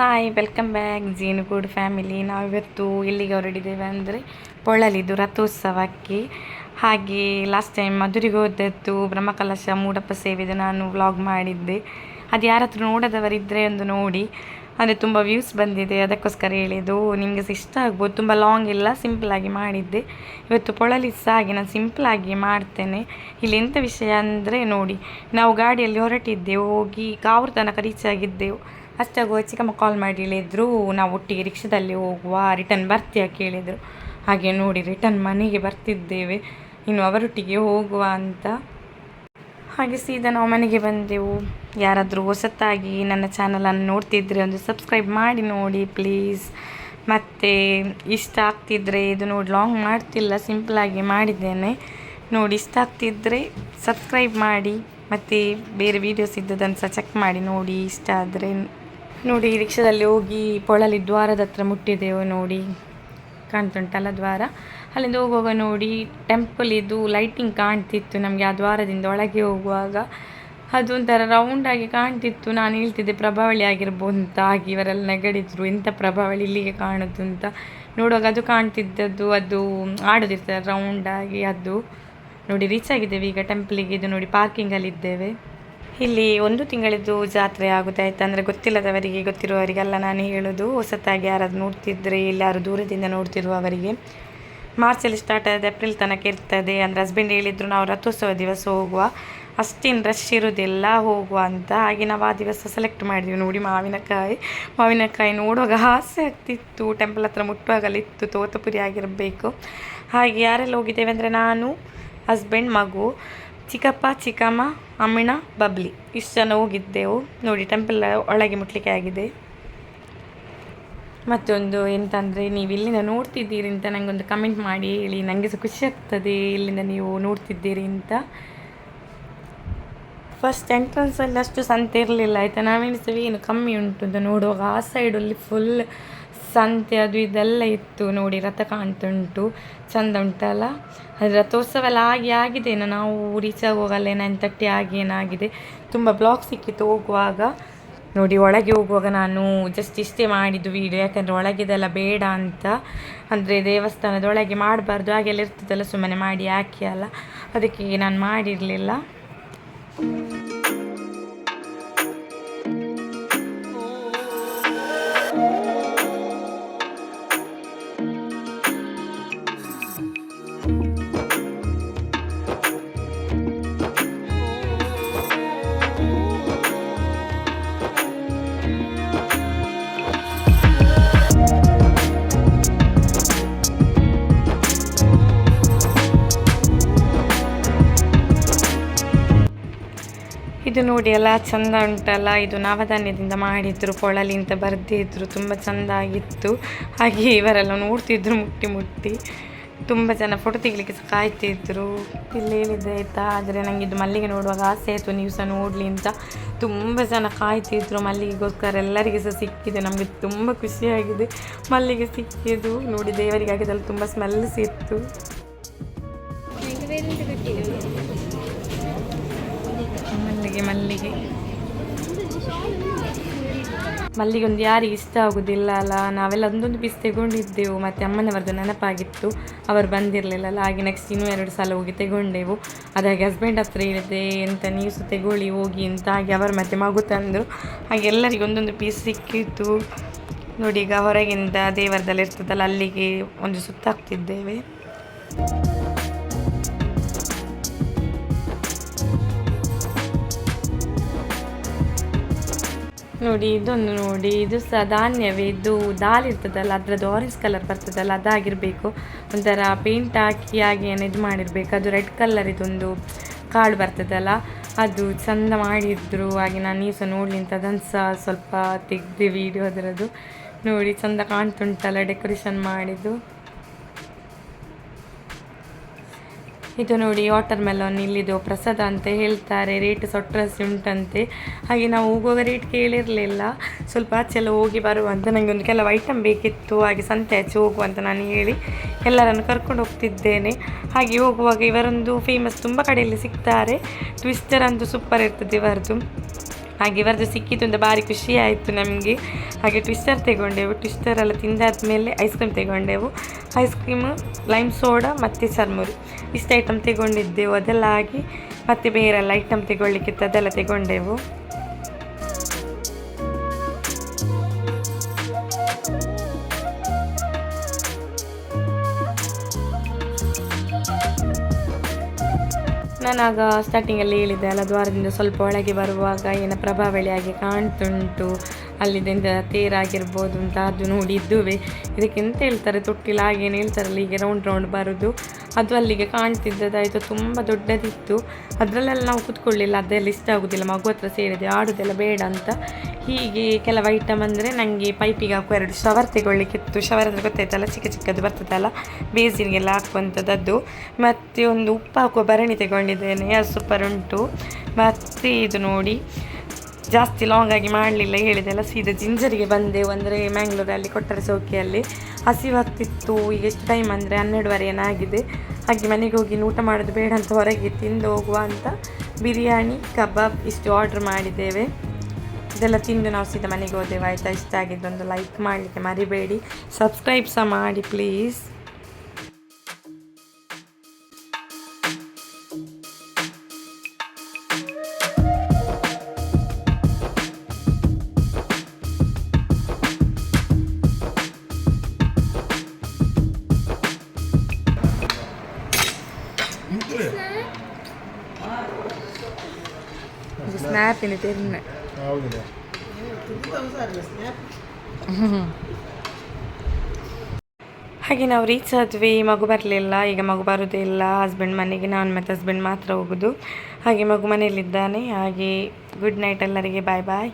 Hi welcome back Jenugud family ನಾವಿವತ್ತು ಎಲ್ಲಿಗೆ ಹೊರಡಿದ್ದೇವೆ ಅಂದರೆ ಪೊಳಲಿದು ರಥೋತ್ಸವಕ್ಕೆ. ಹಾಗೆ ಲಾಸ್ಟ್ ಟೈಮ್ ಮಧುರಿಗೆ ಹೋದದ್ದು ಬ್ರಹ್ಮಕಲಶ ಮೂಡಪ್ಪ ಸೇವೆದು ನಾನು ವ್ಲಾಗ್ ಮಾಡಿದ್ದೆ. ಅದು ಯಾರ ಹತ್ರ ನೋಡದವರಿದ್ದರೆ ಒಂದು ನೋಡಿ. ಅಂದರೆ ತುಂಬ ವ್ಯೂಸ್ ಬಂದಿದೆ, ಅದಕ್ಕೋಸ್ಕರ ಹೇಳಿದ್ದು. ನಿಮಗೆ ಇಷ್ಟ ಆಗ್ಬೋದು, ತುಂಬ ಲಾಂಗ್ ಇಲ್ಲ ಸಿಂಪಲಾಗಿ ಮಾಡಿದ್ದೆ. ಇವತ್ತು ಪೊಳಲಿ ಸಹ ಹಾಗೆ, ನಾನು ಸಿಂಪಲಾಗಿ ಮಾಡ್ತೇನೆ. ಇಲ್ಲಿ ಎಂಥ ವಿಷಯ ಅಂದರೆ ನೋಡಿ, ನಾವು ಗಾಡಿಯಲ್ಲಿ ಹೊರಟಿದ್ದೆವು, ಹೋಗಿ ಕಾವ್ರ ತನಕ ರೀಚ್ ಆಗಿದ್ದೆವು. ಅಷ್ಟಾಗುವ ಚಿಕ್ಕಮ್ಮ ಕಾಲ್ ಮಾಡಿ ಹೇಳಿದ್ರು ನಾವು ಒಟ್ಟಿಗೆ ರಿಕ್ಷಾದಲ್ಲಿ ಹೋಗುವ ರಿಟರ್ನ್ ಬರ್ತೀಯ ಕೇಳಿದರು. ಹಾಗೆ ನೋಡಿ ರಿಟರ್ನ್ ಮನೆಗೆ ಬರ್ತಿದ್ದೇವೆ. ಇನ್ನು ಅವರೊಟ್ಟಿಗೆ ಹೋಗುವ ಅಂತ. ಹಾಗೆ ಸೀದಾ ನಾವು ಮನೆಗೆ ಬಂದೆವು. ಯಾರಾದರೂ ಹೊಸತಾಗಿ ನನ್ನ ಚಾನಲನ್ನು ನೋಡ್ತಿದ್ರೆ ಒಂದು ಸಬ್ಸ್ಕ್ರೈಬ್ ಮಾಡಿ ನೋಡಿ ಪ್ಲೀಸ್ ಮತ್ತು ಇಷ್ಟ ಆಗ್ತಿದ್ರೆ ಇದು ನೋಡಿ ಲಾಂಗ್ ಮಾಡ್ತಿಲ್ಲ ಸಿಂಪಲಾಗಿ ಮಾಡಿದ್ದೇನೆ. ನೋಡಿ, ಇಷ್ಟ ಆಗ್ತಿದ್ರೆ ಸಬ್ಸ್ಕ್ರೈಬ್ ಮಾಡಿ. ಮತ್ತು ಬೇರೆ ವೀಡಿಯೋಸ್ ಇದ್ದದನ್ನು ಸಹ ಚೆಕ್ ಮಾಡಿ ನೋಡಿ, ಇಷ್ಟ ಆದರೆ. ನೋಡಿ ರಿಕ್ಷಾದಲ್ಲಿ ಹೋಗಿ ಪೊಳಲಿ ದ್ವಾರದ ಹತ್ರ ಮುಟ್ಟಿದೆವು ನೋಡಿ. ಕಾಣ್ತುಂಟಲ್ಲ ದ್ವಾರ. ಅಲ್ಲಿಂದ ಹೋಗುವಾಗ ನೋಡಿ ಟೆಂಪಲ್ ಇದು ಲೈಟಿಂಗ್ ಕಾಣ್ತಿತ್ತು ನಮಗೆ ಆ ದ್ವಾರದಿಂದ ಒಳಗೆ ಹೋಗುವಾಗ. ಅದೊಂಥರ ರೌಂಡಾಗಿ ಕಾಣ್ತಿತ್ತು. ನಾನು ಹೇಳ್ತಿದ್ದೆ, ಪ್ರಭಾವಳಿ ಆಗಿರ್ಬೋದು ಅಂತ. ಆಗಿ ಇವರೆಲ್ಲ ನೆಗಡಿದ್ರು ಎಂಥ ಪ್ರಭಾವಳಿ ಇಲ್ಲಿಗೆ ಕಾಣೋದು ಅಂತ. ನೋಡುವಾಗ ಅದು ಕಾಣ್ತಿದ್ದದ್ದು, ಅದು ಆಡೋದಿರ್ತದೆ ರೌಂಡಾಗಿ ಅದು. ನೋಡಿ ರೀಚ್ ಆಗಿದ್ದೇವೆ ಈಗ ಟೆಂಪಲಿಗೆ ಇದು ನೋಡಿ ಪಾರ್ಕಿಂಗಲ್ಲಿದ್ದೇವೆ ಇಲ್ಲಿ ಒಂದು ತಿಂಗಳಿದ್ದು ಜಾತ್ರೆ ಆಗುತ್ತೆ ಇತ್ತು ಅಂದರೆ ಗೊತ್ತಿಲ್ಲದವರಿಗೆ, ಗೊತ್ತಿರುವವರಿಗೆಲ್ಲ ನಾನು ಹೇಳೋದು, ಹೊಸತಾಗಿ ಯಾರಾದ್ರು ನೋಡ್ತಿದ್ರೆ ಇಲ್ಲಿ ಯಾರು ದೂರದಿಂದ ನೋಡ್ತಿರುವವರಿಗೆ ಮಾರ್ಚಲ್ಲಿ ಸ್ಟಾರ್ಟ್ ಆದ ಏಪ್ರಿಲ್ ತನಕ ಇರ್ತದೆ. ಅಂದರೆ ಹಸ್ಬೆಂಡ್ ಹೇಳಿದ್ರು ನಾವು ರಥೋತ್ಸವ ದಿವಸ ಹೋಗುವ. ಅಷ್ಟೇನು ರಶ್ ಇರೋದಿಲ್ಲ ಹೋಗುವ ಅಂತ. ಹಾಗೆ ನಾವು ಆ ದಿವಸ ಸೆಲೆಕ್ಟ್ ಮಾಡಿದ್ವಿ ನೋಡಿ ಮಾವಿನಕಾಯಿ. ಮಾವಿನಕಾಯಿ ನೋಡುವಾಗ ಆಸೆ ಆಗ್ತಿತ್ತು. ಟೆಂಪಲ್ ಹತ್ರ ಮುಟ್ಟುವಾಗಲಿತ್ತು, ತೋತಪುರಿ ಆಗಿರಬೇಕು. ಹಾಗೆ ಯಾರೆಲ್ಲ ಹೋಗಿದ್ದೇವೆ ಅಂದರೆ ನಾನು ಹಸ್ಬೆಂಡ್ ಮಗು. ಚಿಕ್ಕಪ್ಪ, ಚಿಕ್ಕಮ್ಮ, ಅಮ್ಮಿಣ, ಬಬ್ಲಿ. ಇಷ್ಟು ಜನ ಹೋಗಿದ್ದೆವು. ನೋಡಿ ಟೆಂಪಲ್ ಒಳಗೆ ಮುಟ್ಲಿಕ್ಕೆ ಆಗಿದೆ. ಮತ್ತೊಂದು ಎಂತಂದರೆ, ನೀವು ಇಲ್ಲಿಂದ ನೋಡ್ತಿದ್ದೀರಿ ಅಂತ ನನಗೊಂದು ಕಮೆಂಟ್ ಮಾಡಿ ಹೇಳಿ. ನನಗೆ ಸಹ ಖುಷಿ ಆಗ್ತದೆ ಇಲ್ಲಿಂದ ನೀವು ನೋಡ್ತಿದ್ದೀರಿ ಅಂತ. ಫಸ್ಟ್ ಎಂಟ್ರೆನ್ಸಲ್ಲಿ ಅಷ್ಟು ಸಂತೆ ಇರಲಿಲ್ಲ. ಆಯಿತಾ? ನಾವೆನಿಸ್ತೀವಿ ಏನು ಕಮ್ಮಿ ಉಂಟು ಅಂತ ನೋಡುವಾಗ ಆ ಸೈಡಲ್ಲಿ ಫುಲ್ ಸಂತೆ ಅದು ಇದೆಲ್ಲ ಇತ್ತು. ನೋಡಿ, ರಥ ಕಾಣ್ತುಂಟು ಚಂದ ಉಂಟಲ್ಲ? ರಥೋತ್ಸವ ಎಲ್ಲ ಆಗಿ ಆಗಿದೆ. ನಾವು ರೀಚ್ ಹೋಗಲ್ಲ ನೈನ್ ತರ್ಟಿ ಆಗಿ ಏನಾಗಿದೆ. ತುಂಬ ಬ್ಲಾಕ್ ಸಿಕ್ಕಿತ್ತು ಹೋಗುವಾಗ. ನೋಡಿ ಒಳಗೆ ಹೋಗುವಾಗ ನಾನು ಜಸ್ಟ್ ಇಷ್ಟೇ ಮಾಡಿದ್ದು ವೀಡಿಯೋ ಯಾಕಂದರೆ ಒಳಗಿದೆಲ್ಲ ಬೇಡ ಅಂತ. ಅಂದರೆ ದೇವಸ್ಥಾನದ ಒಳಗೆ ಮಾಡಬಾರ್ದು. ಹಾಗೆಲ್ಲ ಇರ್ತದಲ್ಲ ಸುಮ್ಮನೆ ಮಾಡಿ ಯಾಕೆ ಅಲ್ಲ. ಅದಕ್ಕೆ ನಾನು ಮಾಡಿರಲಿಲ್ಲ. ಇದು ನೋಡಿ ಎಲ್ಲ ಚಂದ ಉಂಟಲ್ಲ. ಇದು ನವಧಾನ್ಯದಿಂದ ಮಾಡಿದ್ರು ಕೊಳಲಿ ಅಂತ ಬರೆದಿದ್ರು, ತುಂಬ ಚೆಂದ ಆಗಿತ್ತು. ಹಾಗೆ ಇವರೆಲ್ಲ ನೋಡ್ತಿದ್ರು ಮುಟ್ಟಿ ಮುಟ್ಟಿ. ತುಂಬ ಜನ ಫೋಟೋ ತೆಗಿಲಿಕ್ಕೆ ಸಹ ಕಾಯ್ತಿದ್ರು. ಇಲ್ಲಿ ಹೇಳಿದ್ದೆ ಆಯಿತಾ? ಆದರೆ ನನಗೆ ಇದು ಮಲ್ಲಿಗೆ ನೋಡುವಾಗ ಆಸೆ ಆಯಿತು, ನೀವು ಸಹ ನೋಡಲಿ ಅಂತ. ತುಂಬ ಜನ ಕಾಯ್ತಿದ್ರು ಮಲ್ಲಿಗೆಗೋಸ್ಕರ. ಎಲ್ಲರಿಗೆ ಸಹ ಸಿಕ್ಕಿದೆ, ನಮಗೆ ತುಂಬ ಖುಷಿಯಾಗಿದೆ ಮಲ್ಲಿಗೆ ಸಿಕ್ಕಿದ್ದು ನೋಡಿ ದೇವರಿಗೆ ಆಗಿದ್ದಲ್ಲಿ ತುಂಬ ಸ್ಮೆಲ್ ಸಿಕ್ತು ಮಲ್ಲಿಗೆ ಮಲ್ಲಿಗೆ. ಮಲ್ಲಿಗೆ ಒಂದು ಯಾರಿಗೆ ಇಷ್ಟ ಆಗೋದಿಲ್ಲ ಅಲ್ಲ. ನಾವೆಲ್ಲ ಒಂದೊಂದು ಪೀಸ್ ತೆಗೊಂಡಿದ್ದೆವು. ಮತ್ತೆ ಅಮ್ಮನವರದ್ದು ನೆನಪಾಗಿತ್ತು. ಅವರು ಬಂದಿರಲಿಲ್ಲಲ್ಲ. ಹಾಗೆ ನೆಕ್ಸ್ಟ್ ಇನ್ನೂ ಎರಡು ಸಲ ಹೋಗಿ ತೆಗೊಂಡೆವು. ಅದಾಗಿ ಹಸ್ಬೆಂಡ್ ಹತ್ರ ಹೇಳಿದೆ, ಎಂತ ನೀವು ಸಹ ತೆಗೊಳ್ಳಿ, ಹೋಗಿ ಅಂತ. ಹಾಗೆ ಅವರು ಮತ್ತೆ ಮಗು ತಂದರು. ಹಾಗೆ ಎಲ್ಲರಿಗೂ ಒಂದೊಂದು ಪೀಸ್ ಸಿಕ್ಕಿತ್ತು. ನೋಡಿ ಈಗ ಹೊರಗಿಂದ ದೇವರದಲ್ಲಿ ಇರ್ತದಲ್ಲ, ಅಲ್ಲಿಗೆ ಒಂದು ಸುತ್ತಾಗ್ತಿದ್ದೇವೆ ನೋಡಿ, ಇದೊಂದು ನೋಡಿ, ಇದು ಸಹ ಧಾನ್ಯವೇ, ಇದು ದಾಲ್ ಇರ್ತದಲ್ಲ, ಅದರದ್ದು ಆರೆಂಜ್ ಕಲರ್ ಬರ್ತದಲ್ಲ, ಅದಾಗಿರಬೇಕು. ಒಂಥರ ಪೇಂಟ್ ಹಾಕಿ ಹಾಗೆ ಏನು ಇದು ಮಾಡಿರಬೇಕು, ಅದು ರೆಡ್ ಕಲರ್ ಇದೊಂದು ಕಾಳು ಬರ್ತದಲ್ಲ, ಅದು ಚಂದ ಮಾಡಿದ್ರು, ಹಾಗೆ ನಾನು ನೀವು ಸಹ ನೋಡಲಿ ಅಂತ ಅದನ್ನು ಸಹ ಸ್ವಲ್ಪ ತೆಗೆದೆ ವೀಡಿಯೋ ಅದರದ್ದು. ನೋಡಿ, ಚಂದ ಕಾಣ್ತುಂಟಲ್ಲ ಡೆಕೋರೇಷನ್ ಮಾಡಿದ್ದು. ಇದು ನೋಡಿ ವಾಟರ್ ಮೆಲನ್ ಇಲ್ಲಿದು ಪ್ರಸಾದ ಅಂತ ಹೇಳ್ತಾರೆ ರೇಟ್ ಸೊಟ್ರಸಿ ಉಂಟಂತೆ. ಹಾಗೆ ನಾವು ಹೋಗುವಾಗ ರೇಟ್ ಕೇಳಿರಲಿಲ್ಲ. ಸ್ವಲ್ಪ ಆಚೆಲ್ಲ ಹೋಗಿ ಬರುವಂತ ನನಗೆ ಒಂದು ಕೆಲವು ಐಟಮ್ ಬೇಕಿತ್ತು. ಹಾಗೆ ಸಂತೆ ಆಚೆ ಹೋಗುವ ಅಂತ ನಾನು ಹೇಳಿ ಎಲ್ಲರನ್ನು ಕರ್ಕೊಂಡು ಹೋಗ್ತಿದ್ದೇನೆ. ಹಾಗೆ ಹೋಗುವಾಗ ಇವರೊಂದು ಫೇಮಸ್ ತುಂಬ ಕಡೆಯಲ್ಲಿ ಸಿಗ್ತಾರೆ. ಟ್ವಿಸ್ಟರ್ ಅಂತೂ ಸೂಪರ್ ಇರ್ತದೆ ಇವರದ್ದು. ಹಾಗೆ ಇವರದ್ದು ಸಿಕ್ಕಿತು ಅಂತ ಭಾರಿ ಖುಷಿ ಆಯಿತು ನಮಗೆ. ಹಾಗೆ ಟ್ವಿಸ್ಟರ್ ತೆಗೊಂಡೆವು. ಟ್ವಿಸ್ಟರ್ ಎಲ್ಲ ತಿಂದಾದ್ಮೇಲೆ ಐಸ್ ಕ್ರೀಮ್ ತೆಗೊಂಡೆವು. ಐಸ್ ಕ್ರೀಮು ಲೈಮ್ ಸೋಡಾ ಮತ್ತು ಚರ್ಮುರಿ ಇಷ್ಟು ಐಟಮ್ ತೆಗೊಂಡಿದ್ದೆವು. ಅದೆಲ್ಲ ಆಗಿ ಮತ್ತು ಬೇರೆಲ್ಲ ಐಟಮ್ ತೆಗೊಳ್ಳಿಕ್ಕಿತ್ತು. ಅದೆಲ್ಲ ತೆಗೊಂಡೆವು. ನಾನು ಆಗ ಸ್ಟಾರ್ಟಿಂಗಲ್ಲಿ ಹೇಳಿದ್ದೆ ಅಲ್ಲ, ದ್ವಾರದಿಂದ ಸ್ವಲ್ಪ ಒಳಗೆ ಬರುವಾಗ ಏನ ಪ್ರಭಾವಳಿಯಾಗಿ ಕಾಣ್ತುಂಟು ಅಲ್ಲಿದಿಂದ ತೇರಾಗಿರ್ಬೋದು ಅಂತ ಅದು ನೋಡಿದ್ದುವೆ ಇದಕ್ಕೆ ಎಂತ ಹೇಳ್ತಾರೆ? ತೊಟ್ಟಿಲ್ಲ ಹಾಗೇನು ಹೇಳ್ತಾರಲ್ಲ, ಹೀಗೆ ರೌಂಡ್ ರೌಂಡ್ ಬರೋದು. ಅದು ಅಲ್ಲಿಗೆ ಕಾಣ್ತಿದ್ದದಾಯಿತು, ತುಂಬ ದೊಡ್ಡದಿತ್ತು. ಅದರಲ್ಲೆಲ್ಲ ನಾವು ಕೂತ್ಕೊಳ್ಳಿಲ್ಲ ಅದೆಲ್ಲ ಇಷ್ಟ ಆಗೋದಿಲ್ಲ, ಮಗು ಹತ್ರ ಸೇರಿದೆ, ಆಡೋದೆಲ್ಲ ಬೇಡ ಅಂತ. ಹೀಗೆ ಕೆಲವು ಐಟಮ್ ಅಂದರೆ ನನಗೆ ಪೈಪಿಗೆ ಹಾಕುವ ಎರಡು ಶವರ್ ತೆಗೊಳ್ಳಿಕ್ಕಿತ್ತು. ಶವರ್ ಅಂದರೆ ಗೊತ್ತಾಯ್ತಲ್ಲ, ಚಿಕ್ಕ ಚಿಕ್ಕದು ಬರ್ತದಲ್ಲ ಬೇಸಿನಿಗೆಲ್ಲ ಹಾಕುವಂಥದ್ದು ಮತ್ತು ಒಂದು ಉಪ್ಪು ಹಾಕುವ ಭರಣಿ ತೆಗೊಂಡಿದ್ದೇನೆ, ಅದು ಸೂಪರ್ ಉಂಟು. ಮತ್ತು ಇದು ನೋಡಿ, ಜಾಸ್ತಿ ಲಾಂಗಾಗಿ ಮಾಡಲಿಲ್ಲ ಹೇಳಿದೆಲ್ಲ ಸೀದಾ ಜಿಂಜರಿಗೆ ಬಂದೆವು ಅಂದರೆ ಮ್ಯಾಂಗ್ಳೂರಲ್ಲಿ ಕೊಟ್ಟರೆ ಸೌಕಿಯಲ್ಲಿ ಹಸಿವಾಗ್ತಿತ್ತು ಈಗ ಎಷ್ಟು ಟೈಮ್ ಅಂದರೆ ಹನ್ನೆರಡುವರೆ ಏನಾಗಿದೆ. ಹಾಗೆ ಮನೆಗೆ ಹೋಗಿ ಊಟ ಮಾಡೋದು ಬೇಡ ಅಂತ ಹೊರಗೆ ತಿಂದು ಹೋಗುವ ಅಂತ ಬಿರಿಯಾನಿ, ಕಬಾಬ್ ಇಷ್ಟು ಆರ್ಡ್ರ್ ಮಾಡಿದ್ದೇವೆ. ಇದೆಲ್ಲ ತಿಂದು ನಾವು ಸೀದಾ ಮನೆಗೆ ಹೋದೆವು. ಆಯಿತಾ? ಇಷ್ಟ ಆಗಿದ್ದೊಂದು ಲೈಕ್ ಮಾಡಲಿಕ್ಕೆ ಮರಿಬೇಡಿ. ಸಬ್ಸ್ಕ್ರೈಬ್ ಸಹ ಮಾಡಿ ಪ್ಲೀಸ್ ஸ்னாப்னு தெரியும் ಹಾಗೆ ನಾವು ರೀಚ್ ಆದ್ವಿ ಮಗು ಬರಲಿಲ್ಲ ಈಗ ಮಗು ಬರೋದೇ ಇಲ್ಲ ಹಸ್ಬೆಂಡ್ ಮನೆಗೆ ನಾನು ಮತ್ತು ಹಸ್ಬೆಂಡ್ ಮಾತ್ರ ಹೋಗೋದು. ಹಾಗೆ ಮಗು ಮನೆಯಲ್ಲಿದ್ದಾನೆ ಹಾಗೆ ಗುಡ್ ನೈಟ್ ಎಲ್ಲರಿಗೆ ಬಾಯ್ ಬಾಯ್